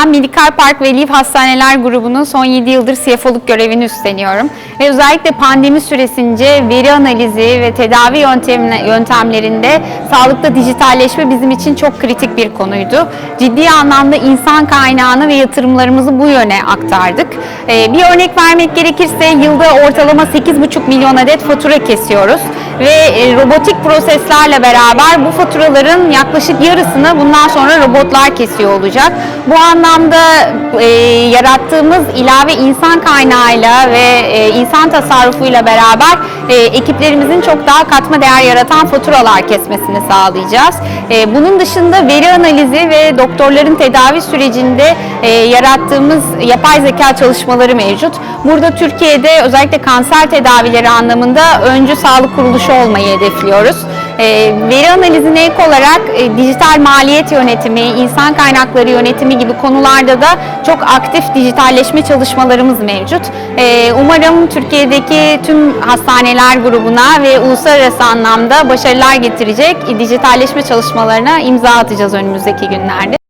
Ben Medikal Park ve Liv Hastaneler grubunun son 7 yıldır CFO'luk görevini üstleniyorum. Ve özellikle pandemi süresince veri analizi ve tedavi yöntemle- yöntemlerinde sağlıkta dijitalleşme bizim için çok kritik bir konuydu. Ciddi anlamda insan kaynağını ve yatırımlarımızı bu yöne aktardık. Ee, bir örnek vermek gerekirse yılda ortalama 8,5 milyon adet fatura kesiyoruz ve e, robotik proseslerle beraber bu faturaların yaklaşık yarısını bundan sonra robotlar kesiyor olacak. Bu anlamda e, yarattığımız ilave insan kaynağıyla ve e, insan tasarrufuyla beraber e, ekiplerimizin çok daha katma değer yaratan faturalar kesmesini sağlayacağız. E, bunun dışında veri analizi ve doktorların tedavi sürecinde e, yarattığımız yapay zeka çalışmaları mevcut. Burada Türkiye'de özellikle kanser tedavileri anlamında öncü sağlık kuruluşu olmayı hedefliyoruz. E, veri analizine ek olarak e, dijital maliyet yönetimi, insan kaynakları yönetimi gibi konularda da çok aktif dijitalleşme çalışmalarımız mevcut. E, umarım Türkiye'deki tüm hastaneler grubuna ve uluslararası anlamda başarılar getirecek dijitalleşme çalışmalarına imza atacağız önümüzdeki günlerde.